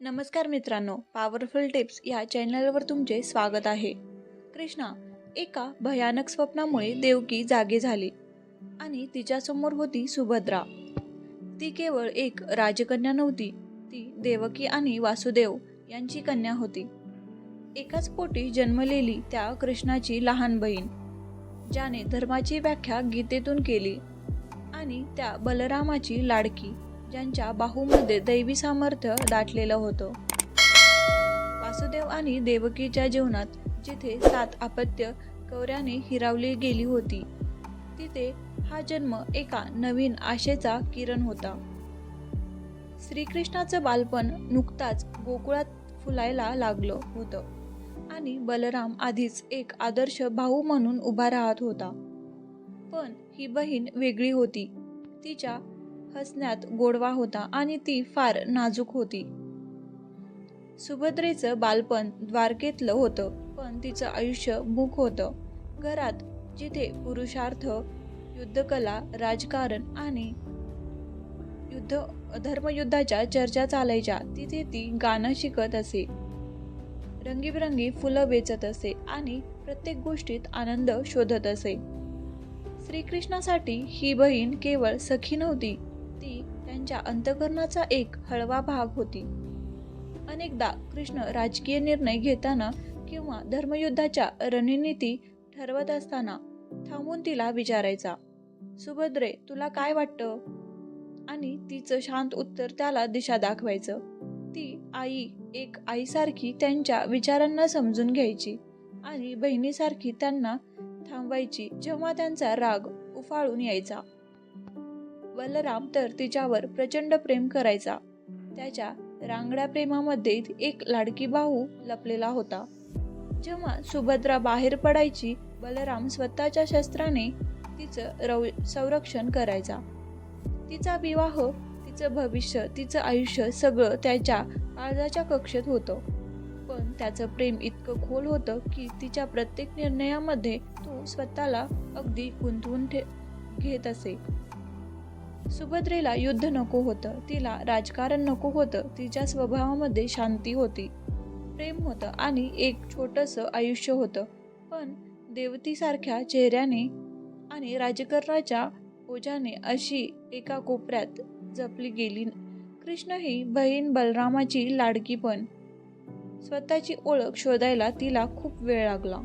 नमस्कार मित्रांनो powerful tips या चॅनलवर तुमचे स्वागत आहे. कृष्णा एका भयानक स्वप्नामुळे देवकी जागे झाली आणि तिच्यासमोर होती सुभद्रा. ती केवळ एक राजकन्या नव्हती ती देवकी आणि वासुदेव यांची कन्या होती. एकाच पोटी जन्मलेली त्या कृष्णाची लहान बहीण ज्याने धर्माची व्याख्या गीतेतून केली आणि त्या बलरामाची लाडकी. ज्यांच्या बाहूमध्ये दैवी सामर्थ्य दाटलेलं होतं. वासुदेव आणि देवकीच्या जीवनात जिथे सात अपत्य कौऱ्याने हिरावली गेली होती तिथे हा जन्म एका नवीन आशेचा किरण होता. श्रीकृष्णाचं बालपण नुकताच गोकुळात फुलायला लागलं होतं आणि बलराम आधीच एक आदर्श भाऊ म्हणून उभा राहत होता. पण ही बहीण वेगळी होती. तिच्या हसण्यात गोडवा होता आणि ती फार नाजूक होती. सुभद्रेचं बालपण द्वारकेतलं होतं पण तिचं आयुष्य मूक होतं. घरात जिथे पुरुषार्थ युद्धकला राजकारण आणि युद्ध धर्मयुद्धाच्या चर्चा चालायच्या तिथे ती गाणं शिकत असे. रंगीबिरंगी फुलं वेचत असे आणि प्रत्येक गोष्टीत आनंद शोधत असे. श्रीकृष्णासाठी ही बहीण केवळ सखी नव्हती त्यांच्या अंतकरणाचा एक हळवा भाग होती. अनेकदा कृष्ण राजकीय निर्णय घेताना किंवा धर्मयुद्धाच्या रणनीती ठरवत असताना थांबून तिला विचारायचा सुभद्रे तुला काय वाटतं? आणि तिचं शांत उत्तर त्याला दिशा दाखवायचं. ती आई एक आईसारखी त्यांच्या विचारांना समजून घ्यायची आणि बहिणीसारखी त्यांना थांबवायची जेव्हा त्यांचा राग उफाळून यायचा. बलराम तर तिच्यावर प्रचंड प्रेम करायचा. त्याच्या रांगड्या प्रेमामध्ये एक लाडकी भाऊ लपलेला होता. जेव्हा सुभद्रा बाहेर पडायची बलराम स्वतःच्या शस्त्राने तिचं रव संरक्षण करायचा. तिचा विवाह तिचं भविष्य तिचं आयुष्य सगळं त्याच्या काळजाच्या कक्षेत होतं. पण त्याचं प्रेम इतकं खोल होतं की तिच्या प्रत्येक निर्णयामध्ये तो स्वतःला अगदी गुंतवून ठे घेत असे. सुभद्रेला युद्ध नको होतं. तिला राजकारण नको होतं. तिच्या स्वभावामध्ये शांती होती. प्रेम होतं आणि एक छोटंसं आयुष्य होतं. पण देवतीसारख्या चेहऱ्याने आणि राजकारणाच्या ओझ्याने अशी एका कोपऱ्यात जपली गेली. कृष्ण ही बहीण बलरामाची लाडकी पण. स्वतःची ओळख शोधायला तिला खूप वेळ लागला.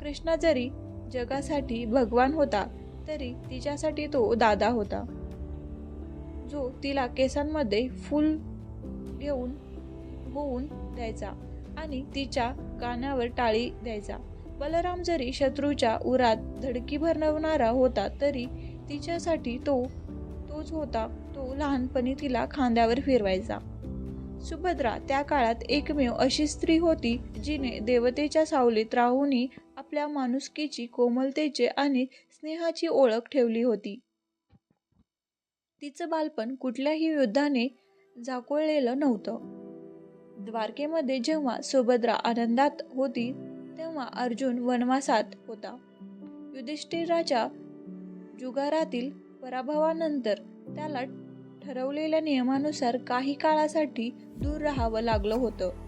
कृष्णा जरी जगासाठी भगवान होता तरी तिच्यासाठी तो दादा होता. जो तिला केसांमध्ये फूल घेऊन होऊन द्यायचा आणि तिच्या कानावर टाळी द्यायचा. बलराम जरी शत्रूच्या उरात धडकी भरवणारा होता तरी तिच्यासाठी तो तोच होता. तो लहानपणी तिला खांद्यावर फिरवायचा. सुभद्रा त्या काळात एकमेव अशी स्त्री होती जिने देवतेच्या सावलीत राहूनही आपल्या माणुसकीची कोमलतेचे आणि स्नेहाची ओळख ठेवली होती. तिचं बालपण कुठल्याही युद्धाने झाकोळलेलं नव्हतं. द्वारकेमध्ये जेव्हा सुभद्रा आनंदात होती तेव्हा अर्जुन वनवासात होता. युधिष्ठिराच्या जुगारातील पराभवानंतर त्याला ठरवलेल्या नियमानुसार काही काळासाठी दूर राहावं लागलं होतं.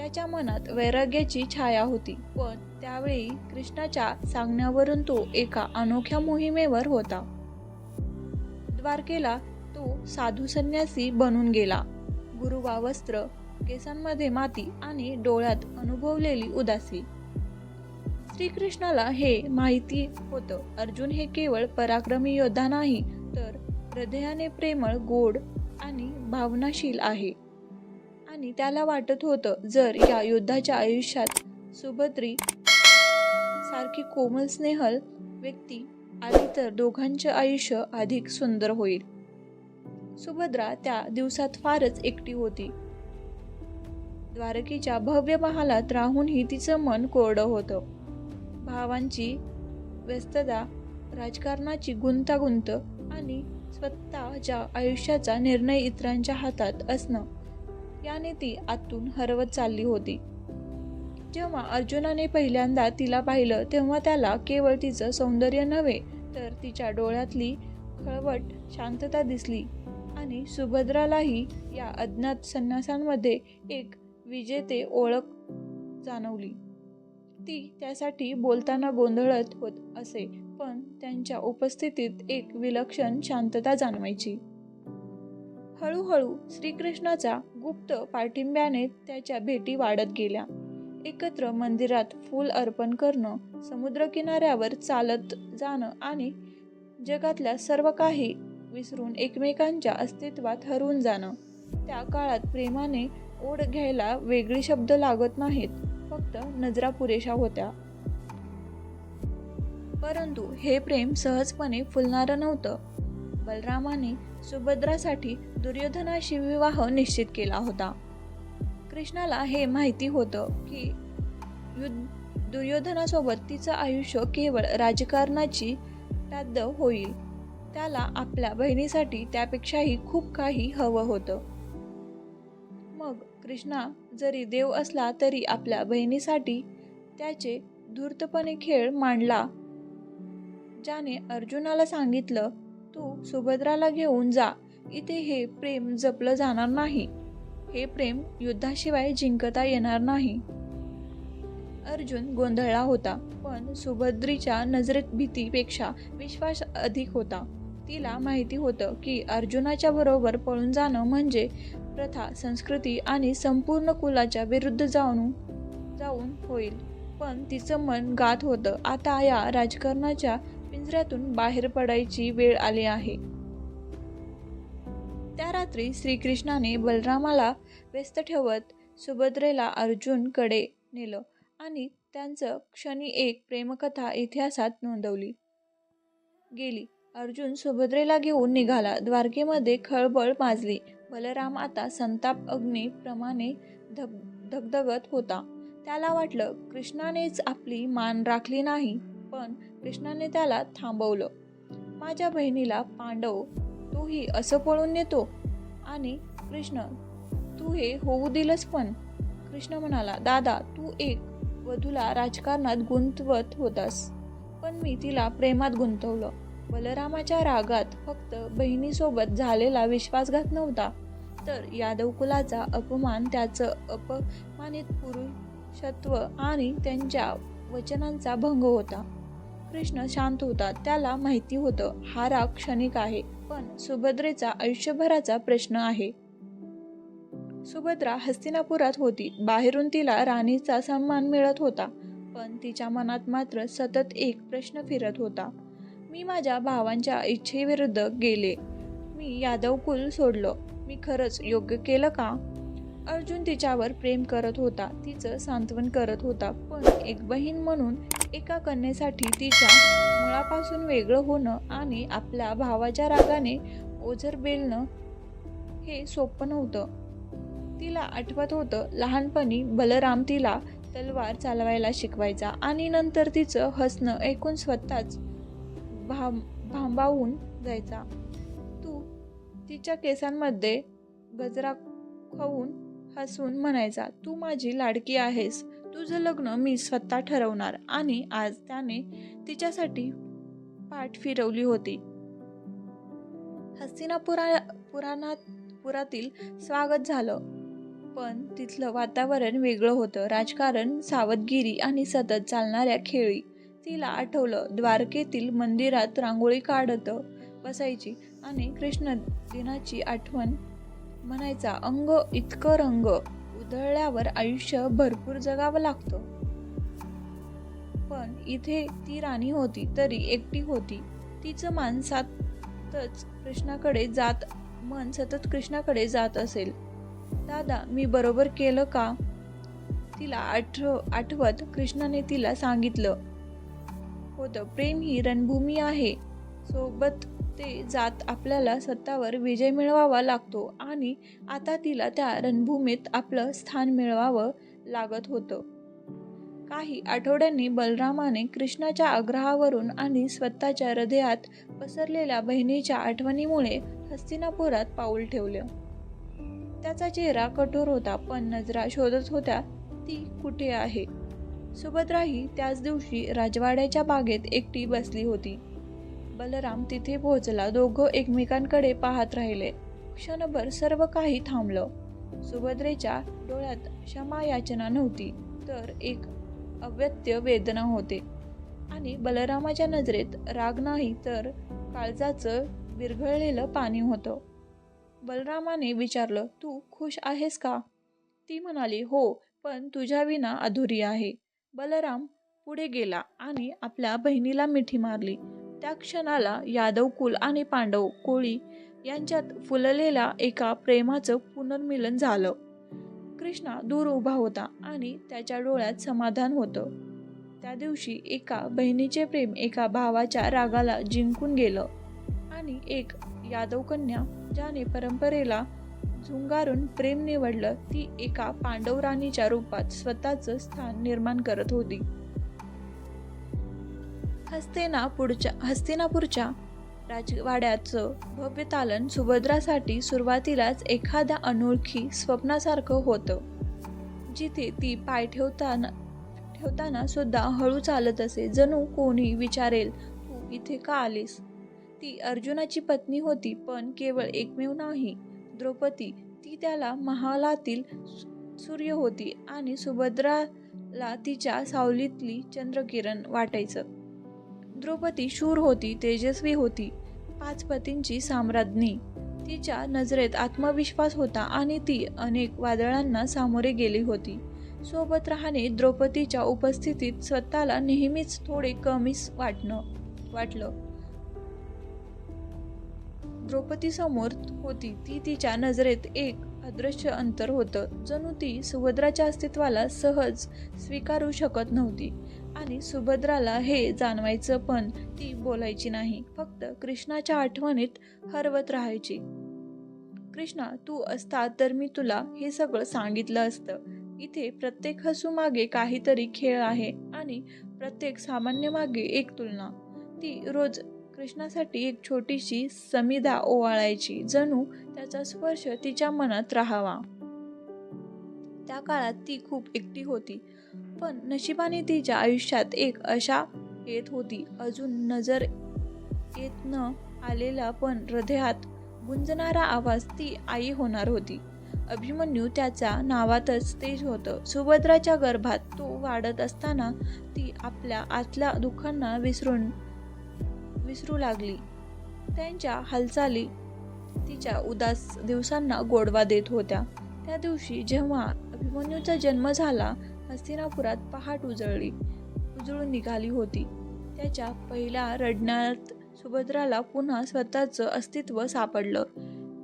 त्याच्या मनात वैराग्याची छाया होती. पण त्यावेळी कृष्णाच्या सांगण्यावरून तो एका अनोख्या मोहिमेवर होता. द्वारकेला तो साधू संन्यासी बनून गेला. गुरुवा वस्त्र केसांमध्ये माती आणि डोळ्यात अनुभवलेली उदासी. श्रीकृष्णाला हे माहिती होतं. अर्जुन हे केवळ पराक्रमी योद्धा नाही तर हृदयाने प्रेमळ गोड आणि भावनाशील आहे. आणि त्याला वाटत होतं जर या योद्धाच्या आयुष्यात सुभद्री सारखी कोमल स्नेहल व्यक्ती आली तर दोघांचे आयुष्य अधिक सुंदर होईल. सुभद्रा त्या दिवसात फारच एकटी होती. द्वारकेच्या भव्य महालात राहूनही तिचं मन कोरडं होतं. भावांची व्यस्तता राजकारणाची गुंतागुंत आणि स्वतःच्या आयुष्याचा निर्णय इतरांच्या हातात असणं याने ती आतून हरवत चालली होती. जेव्हा अर्जुनाने पहिल्यांदा तिला पाहिलं तेव्हा त्याला केवळ तिचं सौंदर्य नव्हे तर तिच्या डोळ्यातली खळवट शांतता दिसली आणि सुभद्रालाही या अज्ञात संन्यासांमध्ये एक विजेते ओळख जाणवली. ती त्यासाठी बोलताना गोंधळत होत असे पण त्यांच्या उपस्थितीत एक विलक्षण शांतता जाणवायची. हळूहळू श्रीकृष्णाचा गुप्त पाठिंब्याने त्याच्या भेटी वाढत गेल्या. एकत्र मंदिरात फूल अर्पण करणं समुद्रकिनाऱ्यावर चालत जाणं आणि जगातल्या सर्व काही विसरून एकमेकांच्या अस्तित्वात हरवून जाणं. त्या काळात प्रेमाने ओढ घ्यायला वेगळी शब्द लागत नाहीत फक्त नजरा पुरेशा होत्या. परंतु हे प्रेम सहजपणे फुलणारं नव्हतं. बलरामाने सुभद्रासाठी दुर्योधनाशी विवाह निश्चित केला होता. कृष्णाला हे माहिती होतं की युद्ध दुर्योधनासोबत तिचं आयुष्य केवळ राजकारणाची टाद्द होईल. त्याला आपल्या बहिणीसाठी त्यापेक्षाही खूप काही हवं होतं. मग कृष्णा जरी देव असला तरी आपल्या बहिणीसाठी त्याचे धूर्तपणे खेळ मांडला. ज्याने अर्जुनाला सांगितलं तू सुभद्राला घेऊन जा. इथे हे प्रेम जपलं जाणार नाही. हे प्रेम युद्धाशिवाय जिंकता येणार नाही. अर्जुन गोंधळला होता पण सुभद्रीच्या नजरेत भीतीपेक्षा विश्वास अधिक होता. तिला माहिती होतं की अर्जुनाच्या बरोबर पळून जाणं म्हणजे प्रथा संस्कृती आणि संपूर्ण कुलाच्या विरुद्ध जाऊन जाऊन होईल. पण तिचं मन गात होतं. आता या राजकारणाच्या पिंजऱ्यातून बाहेर पडायची वेळ आली आहे. त्या रात्री श्रीकृष्णाने बलरामाला व्यस्त ठेवत सुभद्रेला अर्जुनकडे नेलं आणि त्यांचं क्षणी एक प्रेमकथा इतिहासात नोंदवली. गेली. अर्जुन सुभद्रेला घेऊन निघाला. द्वारकेमध्ये खळबळ माजली. बलराम आता संताप अग्नीप्रमाणे धग धगधगत होता. त्याला वाटलं कृष्णानेच आपली मान राखली नाही. पण कृष्णाने त्याला थांबवलं. माझ्या बहिणीला पांडव तूही असं पळून नेतो. आणि कृष्ण तू हे होऊ दिलंस पण. कृष्ण म्हणाला दादा तू एक वधूला राजकारणात गुंतवत होतास पण मी तिला प्रेमात गुंतवलं. बलरामाच्या रागात फक्त बहिणीसोबत झालेला विश्वासघात नव्हता. तर यादव कुलाचा अपमान त्याचं अपमानित पुरुषत्व आणि त्यांच्या वचनांचा भंग होता. कृष्ण शांत होता त्याला माहिती होतं. हा राग क्षणिक आहे पण सुभद्रेचा आयुष्यभराचा प्रश्न आहे. सुभद्रा हस्तिनापुरात होती. बाहेरून तिला राणीचा सन्मान मिळत होता पण तिच्या मनात मात्र सतत एक प्रश्न फिरत होता. मी माझ्या भावांच्या इच्छेविरुद्ध गेले. मी यादव कुल सोडलं. मी खरंच योग्य केलं का? अर्जुन तिच्यावर प्रेम करत होता. तिचं सांत्वन करत होता. पण एक बहीण म्हणून एका कन्येसाठी तिच्या मुळापासून वेगळं होणं आणि आपल्या भावाच्या रागाने ओझर बेलणं हे सोपं नव्हतं. तिला आठवत होतं लहानपणी बलराम तिला तलवार चालवायला शिकवायचा आणि नंतर तिचं हसणं ऐकून स्वतःच भाम भांबावून जायचा. तू तिच्या केसांमध्ये गजरा खाऊन हसून म्हणायचा तू माझी लाडकी आहेस. तुझं लग्न मी स्वतः ठरवणार आणि आज त्याने तिच्यासाठी पाठ फिरवली होती. हस्तिनापुरा पुराणात पुरातील स्वागत झालं. पण तिथलं वातावरण वेगळं होतं. राजकारण सावधगिरी आणि सतत चालणाऱ्या खेळी. तिला आठवलं द्वारकेतील मंदिरात रांगोळी काढत बसायची आणि कृष्ण दिनाची आठवण म्हणायचा अंग इतकं रंग. उधळल्यावर आयुष्य भरपूर जगावं लागतं. पण इथे ती राणी होती तरी एकटी होती. तिचं माणसातच कृष्णाकडे जात मन सतत कृष्णाकडे जात असेल. दादा मी बरोबर केलं का? तिला आठव आठवत कृष्णाने तिला सांगितलं. होतं प्रेम ही रणभूमी आहे. सोबत ते जात आपल्याला सत्तावर विजय मिळवावा लागतो आणि आता तिला त्या रणभूमीत आपलं स्थान मिळवावं लागत होतं. काही आठवड्यांनी बलरामाने कृष्णाच्या आग्रहावरून आणि स्वतःच्या हृदयात पसरलेल्या बहिणीच्या आठवणीमुळे हस्तिनापुरात पाऊल ठेवलं. त्याचा चेहरा कठोर होता पण नजरा शोधत होत्या ती कुठे आहे? सुभद्राही त्याच दिवशी राजवाड्याच्या बागेत एकटी बसली होती. बलराम तिथे पोहोचला. दोघं एकमेकांकडे पाहत राहिले. क्षणभर सर्व काही थांबलं. सुभद्रेच्या डोळ्यात क्षमा याचना नव्हती तर एक अव्यत्य वेदना होते. आणि बलरामाच्या नजरेत राग नाही तर काळजाचं विरघळलेलं पाणी होतं. बलरामाने विचारलं तू खुश आहेस का? ती म्हणाली हो पण तुझ्या विना अधुरी आहे. बलराम पुढे गेला आणि आपल्या बहिणीला मिठी मारली. त्या क्षणाला यादव कुल आणि पांडव कोळी यांच्यात फुललेल्या एका प्रेमाचं पुनर्मिलन झालं. कृष्णा दूर उभा होता आणि त्याच्या डोळ्यात समाधान होतं. त्या दिवशी एका बहिणीचे प्रेम एका भावाच्या रागाला जिंकून गेलं आणि एक यादव कन्या ज्याने परंपरेला झुंगारून प्रेम निवडलं ती एका पांडव राणीच्या रूपात स्वतःचं स्थान निर्माण करत होती. हस्तिनापूरच्या हस्तिनापूरच्या राजवाड्याचं भव्य तालन सुभद्रासाठी सुरुवातीलाच एखाद्या अनोळखी स्वप्नासारखं होतं. जिथे ती पाय ठेवताना ठेवताना सुद्धा हळू चालत असे. जणू कोणी विचारेल तू इथे का आलीस? ती अर्जुनाची पत्नी होती पण केवळ एकमेव नाही. द्रौपदी ती त्याला महालातील सूर्य होती आणि सुभद्राला तिच्या सावलीतली चंद्रकिरण वाटायचं. द्रौपदी शूर होती तेजस्वी होती. पाच पतींची साम्राज्ञी. तिच्या नजरेत आत्मविश्वास होता आणि ती अनेक वादळांना सामोरे गेली होती. सोबत राहणे द्रौपदीच्या उपस्थितीत स्वतःला नेहमीच थोडे कमीच वाटणं वाटलं. द्रौपदी समोर होती. ती तिच्या नजरेत एक अदृश्य अंतर होतं जणू ती सुभद्राच्या अस्तित्वाला सहज स्वीकारू शकत नव्हती. आणि सुभद्राला हे जाणवायचं पण ती बोलायची नाही. फक्त कृष्णाच्या आठवणीत हरवत राहायची. कृष्णा तू असता तर मी तुला हे सगळं सांगितलं असतं. इथे प्रत्येक हसू मागे काहीतरी खेळ आहे आणि प्रत्येक सामान्य मागे एक तुलना. ती रोज कृष्णासाठी एक छोटीशी समिधा ओवाळायची जणू त्याचा स्पर्श तिच्या मनात राहावा. त्या काळात ती खूप एकटी होती. पण नशिबाने तिच्या आयुष्यात एक अशा येत होती अजून नजर येत न आलेला पण हृदयात गुंजणारा आवाज ती आई होणार होती. अभिमन्यू त्याच्या नावातच तेज होतं. सुभद्राच्या गर्भात तो वाढत असताना ती आपल्या आतल्या दुःखांना विसरून विसरू लागली. त्यांच्या हालचाली तिच्या उदास दिवसांना गोडवा देत होत्या. त्या दिवशी जेव्हा अभिमन्यूचा जन्म झाला हस्तिनापुरात पहाट उजळली. उजळून निघाली होती. त्याच्या पहिल्या रडण्यात सुभद्राला पुन्हा स्वतःचं अस्तित्व सापडलं.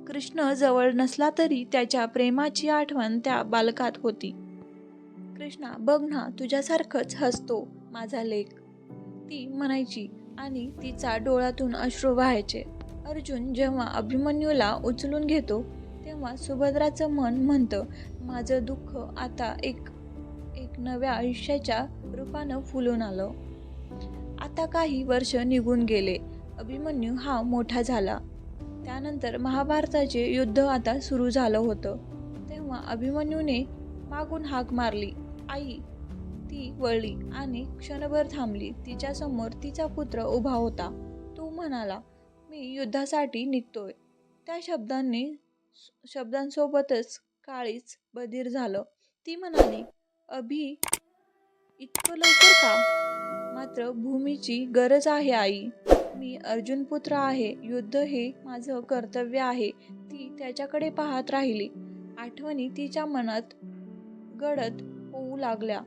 कृष्ण जवळ नसला तरी त्याच्या प्रेमाची आठवण त्या बालकात होती. कृष्णा बघ ना तुझ्यासारखंच हसतो माझा लेख ती म्हणायची आणि तिचा डोळ्यातून अश्रू व्हायचे. अर्जुन जेव्हा अभिमन्यूला उचलून घेतो तेव्हा सुभद्राचं मन म्हणतं माझं दुःख आता एक नव्या आयुष्याच्या रूपानं फुलून आलं. आता काही वर्ष निघून गेले. अभिमन्यू हा मोठा झाला. त्यानंतर महाभारताचे युद्ध आता सुरू झालं होतं. तेव्हा अभिमन्यूने मागून हाक मारली. आई ती वळली आणि क्षणभर थांबली. तिच्यासमोर तिचा पुत्र उभा होता. तो म्हणाला मी युद्धासाठी निघतोय. त्या शब्दांनी शब्दांसोबतच काळीच बधीर झालं. ती म्हणाली अभी इतकं लवकर का? मात्र भूमीची गरज आहे आई. मी अर्जुन पुत्र आहे. युद्ध हे माझं कर्तव्य आहे. ती त्याच्याकडे पाहत राहिली. आठवणी तिच्या मनात गडद होऊ लागल्या.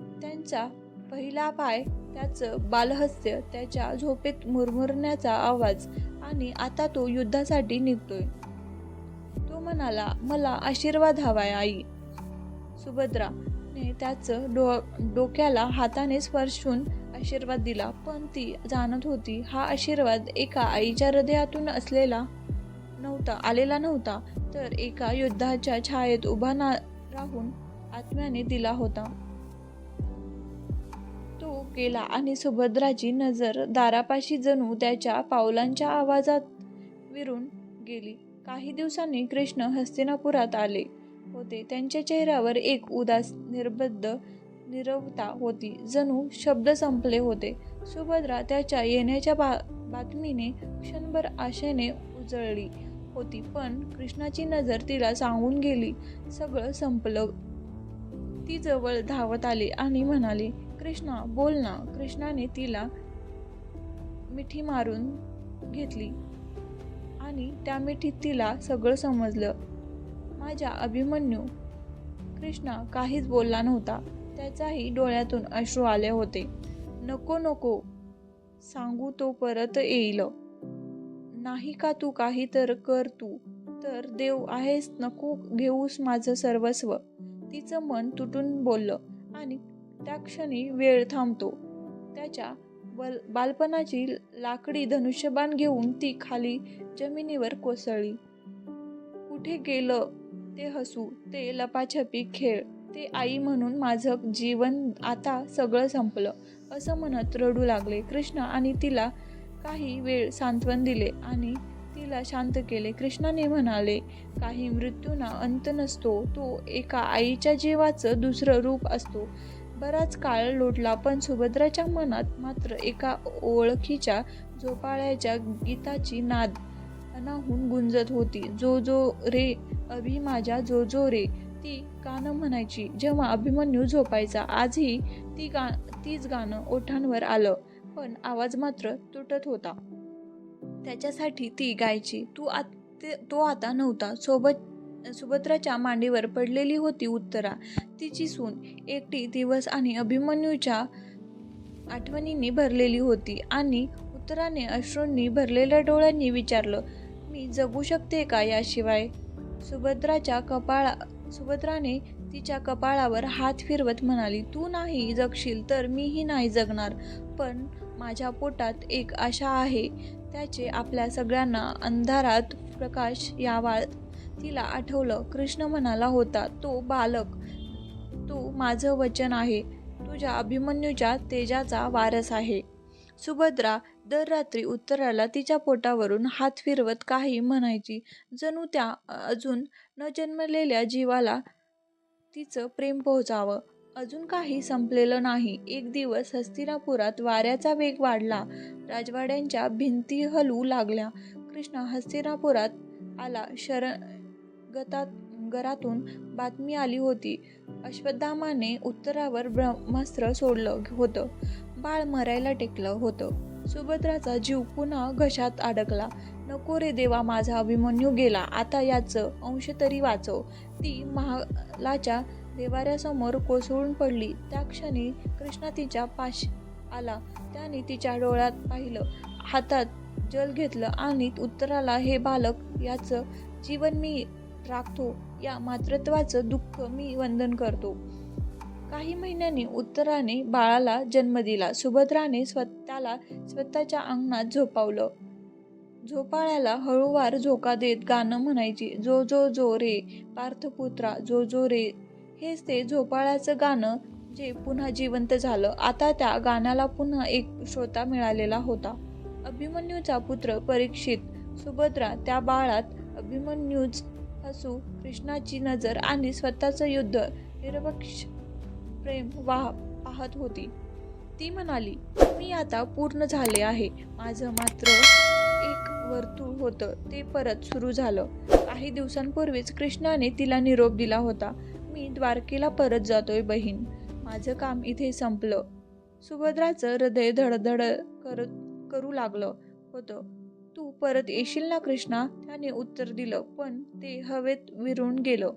त्यांचा पहिला पाय त्याचं बालहस्य त्याच्या झोपेत मुरमुरण्याचा आवाज आणि आता तो युद्धासाठी निघतोय. तो म्हणाला मला आशीर्वाद हवाय आई. सुभद्राने त्याचं डो डोक्याला हाताने स्पर्शून आशीर्वाद दिला. पण ती जाणत होती हा आशीर्वाद एका आईच्या हृदयातून असलेला नव्हता आलेला नव्हता. तर एका युद्धाच्या छायेत उभा ना राहून आत्म्याने दिला होता. तो गेला आणि सुभद्राची नजर दारापाशी जणू त्याच्या पावलांच्या आवाजात विरून गेली. काही दिवसांनी कृष्ण हस्तिनापुरात आले. होते. त्यांच्या चेहऱ्यावर एक उदास निर्बद्ध निरवता होती. जणू शब्द संपले होते. सुभद्रा त्याच्या येण्याच्या बा बातमीने क्षणभर आशेने उजळली होती पण कृष्णाची नजर तिला सांगून गेली. सगळं संपलं. ती जवळ धावत आली आणि म्हणाली कृष्णा बोल ना. कृष्णाने तिला मिठी मारून घेतली आणि त्या मिठीत तिला सगळं समजलं. माझ्या अभिमन्यू. कृष्णा काहीच बोलला नव्हता. त्याच्याही डोळ्यातून अश्रू आले होते. नको नको. सांगू तो परत येईल. नाही का तू काही तर कर तू. तर देव आहेस नको घेऊस माझं सर्वस्व. तिचं मन तुटून बोललं आणि त्या क्षणी वेळ थांबतो. त्याच्या बल बालपणाची लाकडी धनुष्यबाण घेऊन ती खाली जमिनीवर कोसळली. कुठे गेलं? ते हसू ते लपाछपी खेळ ते आई म्हणून माझं जीवन आता सगळं संपलं असं म्हणत रडू लागले. कृष्ण आणि तिला काही वेळ सांत्वन दिले आणि तिला शांत केले. कृष्णाने म्हणाले काही मृत्यूना अंत नसतो. तो एका आईच्या जीवाचं दुसरं रूप असतो. बराच काळ लोटला पण सुभद्राच्या मनात मात्र एका ओळखीच्या झोपाळ्याच्या गीताची नाद अनाहून गुंजत होती. जो जो रे अभि माझ्या जो जो रे ती गाणं म्हणायची. जेव्हा अभिमन्यू झोपायचा आजही ती गा तीच गाणं ओठांवर आलं पण आवाज मात्र तुटत होता. त्याच्यासाठी ती गायची तू आत ते- तो आता नव्हता. सोबत सुभद्राच्या मांडीवर पडलेली होती उत्तरा. तिची सून एकटी दिवस आणि अभिमन्यूच्या आठवणींनी भरलेली होती आणि उत्तराने अश्रूंनी भरलेल्या डोळ्यांनी विचारलं मी जगू शकते का याशिवाय? सुभद्राच्या कपाळा सुभद्राने तिच्या कपाळावर हात फिरवत म्हणाली तू नाही जगशील तर मीही नाही जगणार. पण माझ्या पोटात एक आशा आहे. त्याचे आपल्या सगळ्यांना अंधारात प्रकाश यावा तिला आठवलं कृष्ण म्हणाला होता तो बालक तो माझं वचन आहे. तुझ्या अभिमन्यूच्या तेजाचा वारस आहे. सुभद्रा दर रात्री उत्तराला तिच्या पोटावरून हात फिरवत काही म्हणायची. जणू त्या अजून न जन्मलेल्या जीवाला तिचं प्रेम पोहोचावं. अजून काही संपलेलं नाही. एक दिवस हस्तिनापुरात वाऱ्याचा वेग वाढला. राजवाड्यांच्या भिंती हलू लागल्या. कृष्णा हस्तिनापुरात आला. शर गतात घरातून बातमी आली होती. अश्वत्थामाने उत्तरावर ब्रह्मास्त्र सोडलं होतं. बाळ मरायला टेकलं होतं. सुभद्राचा जीव पुन्हा घशात अडकला. नको रे देवा माझा अभिमन्यू गेला. आता याचं अंश तरी वाचव. ती महालाच्या देवाऱ्यासमोर कोसळून पडली. त्या क्षणी कृष्णा तिच्या पाश आला. त्याने तिच्या डोळ्यात पाहिलं हातात जल घेतलं आणि उत्तराला हे बालक याचं जीवन मी राखतो. या मातृत्वाचं दुःख मी वंदन करतो. काही महिन्यांनी उत्तराने बाळाला जन्म दिला. सुभद्राने त्याला स्वतःच्या अंगणात झोपावलं. झोपाळ्याला हळूवार झोका देत गाणं म्हणायची जो जो जो रे पार्थपुत्रा जो जो रे. हेच ते झोपाळ्याचं गाणं जे पुन्हा जिवंत झालं. आता त्या गाण्याला पुन्हा एक श्रोता मिळालेला होता. अभिमन्यूचा पुत्र परीक्षित सुभद्रा त्या बाळात अभिमन्यूच हसू कृष्णाची नजर आणि स्वतःचं युद्ध निरपक्ष प्रेम वाह पाहत होती. ती म्हणाली मी आता पूर्ण झाले आहे. माझं मात्र एक वर्तुळ होतं. ते परत सुरू झालं. काही दिवसांपूर्वीच कृष्णाने तिला निरोप दिला होता. मी द्वारकेला परत जातोय बहीण. माझं काम इथे संपलं. सुभद्राचं हृदय धडधड करत करू लागलं होतं. तू परत येशील ना कृष्णा त्याने उत्तर दिलं पण ते हवेत विरून गेलं.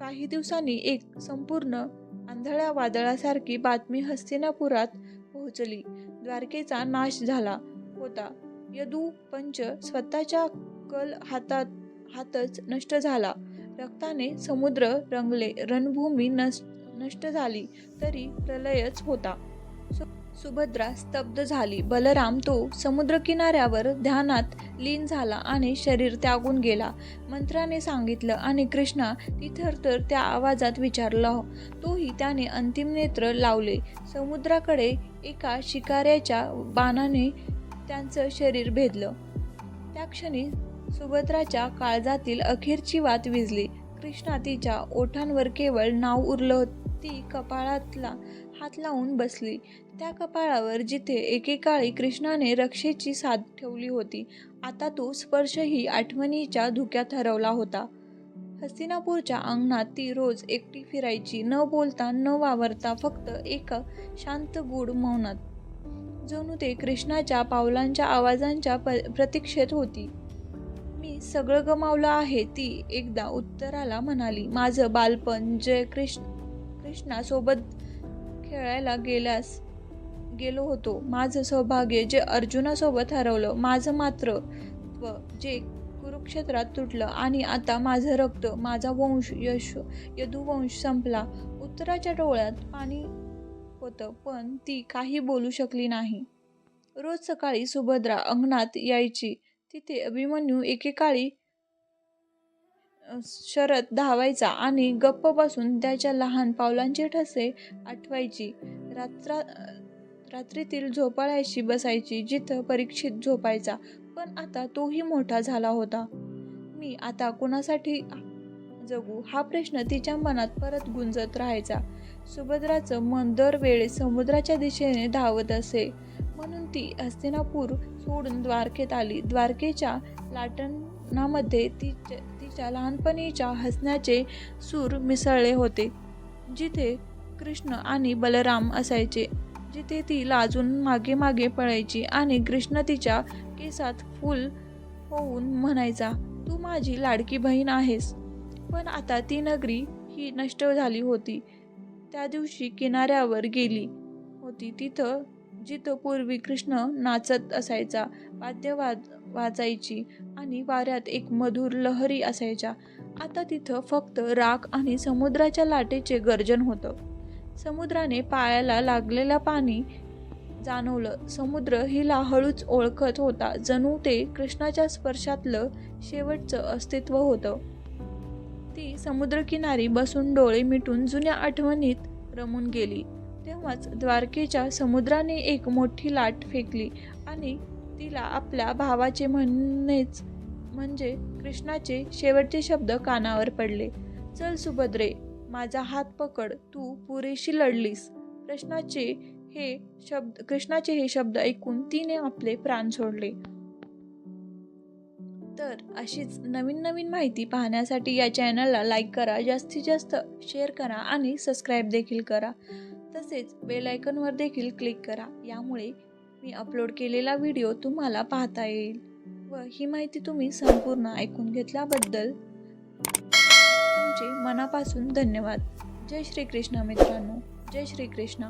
काही दिवसांनी एक संपूर्ण आंधळ्या वादळासारखी बातमी हस्तिनापुरात पोहोचली. द्वारकेचा नाश झाला होता. यदू पंच स्वतःच्या कल हातात हातच नष्ट झाला. रक्ताने समुद्र रंगले रणभूमी नस नष्ट झाली तरी प्रलयच होता. सु सुभद्रा स्तब्ध झाली. बलराम तो समुद्रकिनाऱ्यावर ध्यानात लीन झाला आणि शरीर त्यागून गेला. मंत्राने सांगितलं आणि कृष्णा तिथर तर त्या आवाजात विचारला. तोही त्याने अंतिम नेत्र लावले. समुद्राकडे एका शिकाऱ्याच्या बाणाने त्यांचं शरीर भेदलं. त्या क्षणी सुभद्राच्या काळजातील अखेरची वात विजली कृष्णा तिच्या ओठांवर केवळ नाव उरलं. ती कपाळातला हात लावून बसली. त्या कपाळावर जिथे एकेकाळी कृष्णाने रक्षेची साथ ठेवली होती आता तो स्पर्शही आठवणीच्या धुक्यात हरवला होता. हस्तिनापूरच्या अंगणात ती रोज एकटी फिरायची न बोलता न वावरता फक्त एका शांत गूढ मौनात. जणू ते कृष्णाच्या पावलांच्या आवाजांच्या प प्रतीक्षेत होती. मी सगळं गमावलं आहे ती एकदा उत्तराला म्हणाली. माझं बालपण जय कृष्ण कृष्णासोबत खेळायला गेल्यास गेलो होतो. माझं सौभाग्य जे अर्जुनासोबत हरवलं माझं मात्र जे कुरुक्षेत्रात तुटलं आणि आता माझं रक्त माझा वंश यश यदुवंश संपला. उत्तराच्या डोळ्यात पाणी होतं पण ती काही बोलू शकली नाही. रोज सकाळी सुभद्रा अंगणात यायची. तिथे अभिमन्यू एकेकाळी शरद धावायचा आणि गप्प बसून त्याच्या लहान पावलांचे ठसे आठवायची. रात्रा रात्रीतील झोपाळ्याशी बसायची जिथं परीक्षित झोपायचा. पण आता तोही मोठा झाला होता. मी आता कुणासाठी जगू? हा प्रश्न तिच्या मनात परत गुंजत राहायचा. सुभद्राचं मन दरवेळी समुद्राच्या दिशेने धावत असे. म्हणून ती हस्तिनापूर सोडून द्वारकेत आली. द्वारकेच्या लाटणामध्ये ती तिच्या लहानपणीच्या हसण्याचे सूर मिसळले होते. जिथे कृष्ण आणि बलराम असायचे जिथे ती लाजून मागे मागे पळायची आणि कृष्ण तिच्या केसात फूल होऊन म्हणायचा तू माझी लाडकी बहीण आहेस. पण आता ती नगरी ही नष्ट झाली होती. त्या दिवशी किनाऱ्यावर गेली होती. तिथं जिथं पूर्वी कृष्ण नाचत असायचा वाद्य वाज वाजायची आणि वाऱ्यात एक मधुर लहरी असायच्या. आता तिथं फक्त राख आणि समुद्राच्या लाटेचे गर्जन होतं. समुद्राने पायाला लागलेलं पाणी जाणवलं. समुद्र हिला हळूच ओळखत होता जणू ते कृष्णाच्या स्पर्शातलं शेवटचं अस्तित्व होतं. ती समुद्रकिनारी बसून डोळे मिटून जुन्या आठवणीत रमून गेली. तेव्हाच द्वारकेच्या समुद्राने एक मोठी लाट फेकली आणि तिला आपल्या भावाचे म्हणणेच म्हणजे कृष्णाचे शेवटचे शब्द कानावर पडले. चल सुभद्रे माझा हात पकड तू पुरेशी लढलीस. कृष्णाचे हे शब्द कृष्णाचे हे शब्द ऐकून तिने आपले प्राण सोडले. तर अशीच नवीन नवीन माहिती पाहण्यासाठी या चॅनलला लाईक करा जास्तीत जास्त शेअर करा आणि सबस्क्राईब देखील करा. तसेच बेल आयकॉनवर देखील क्लिक करा. यामुळे मी अपलोड केलेला व्हिडिओ तुम्हाला पाहता येईल. व ही माहिती तुम्ही संपूर्ण ऐकून घेतल्याबद्दल तुमचे मनापासून धन्यवाद. जय श्री कृष्ण मित्रांनो. जय श्री कृष्ण